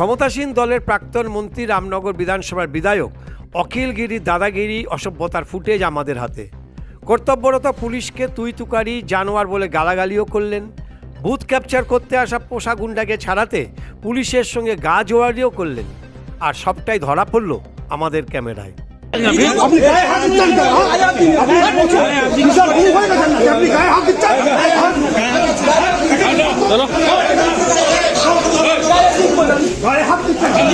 ক্ষমতাসীন দলের প্রাক্তন মন্ত্রী রামনগর বিধানসভার বিধায়ক অখিলগিরি দাদাগিরি অসভ্যতার ফুটেজ আমাদের হাতে। কর্তব্যরত পুলিশকে তুই তুকারি জানোয়ার বলে গালাগালিও করলেন। বুথ ক্যাপচার করতে আসা পোষা গুন্ডাকে ছাড়াতে পুলিশের সঙ্গে গা জোয়ারিও করলেন। আর সবটাই ধরা পড়ল আমাদের ক্যামেরায়। আপনি গায়ে হাত দিচ্ছেন কেন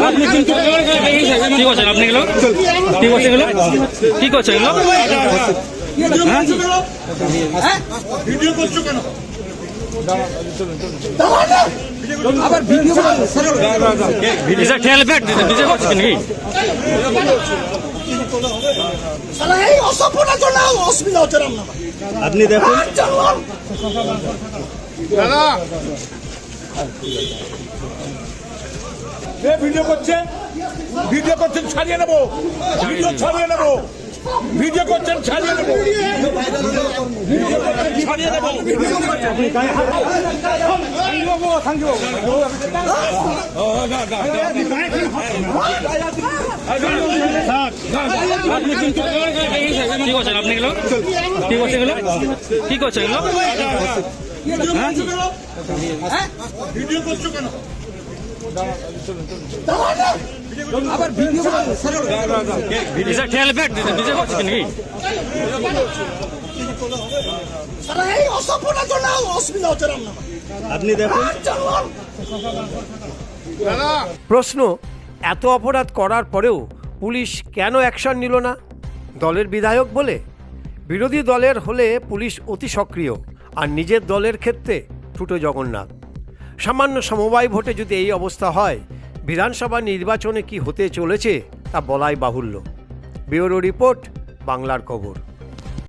আপনি দিচ্ছেন কি করছেন এগুলো কি করছেন এগুলো কি নাকি অসভ্যতার জন্য অসুবিধা হচ্ছে আপনি দেখুন। এ ভিডিও করছে? ভিডিও করছেন ছাড়িয়ে নেব। ভিডিও ছাড়িয়ে নেব। ভিডিও করছেন ছাড়িয়ে নেব। ভিডিও করছেন ছাড়িয়ে নেব। কি করছেন এগুলো কি করছেন এগুলো কি এগুলো করছ নিজে করছেন নাকি আপনি প্রশ্ন এত অপরাধ করার পরেও পুলিশ কেন অ্যাকশন নিল না? দলের বিধায়ক বলে, বিরোধী দলের হলে পুলিশ অতি সক্রিয়, আর নিজের দলের ক্ষেত্রে ঠুটো জগন্নাথ। সামান্য সমবায় ভোটে যদি এই অবস্থা হয়, বিধানসভা নির্বাচনে কি হতে চলেছে তা বলাই বাহুল্য। ব্যুরো রিপোর্ট, বাংলার খবর।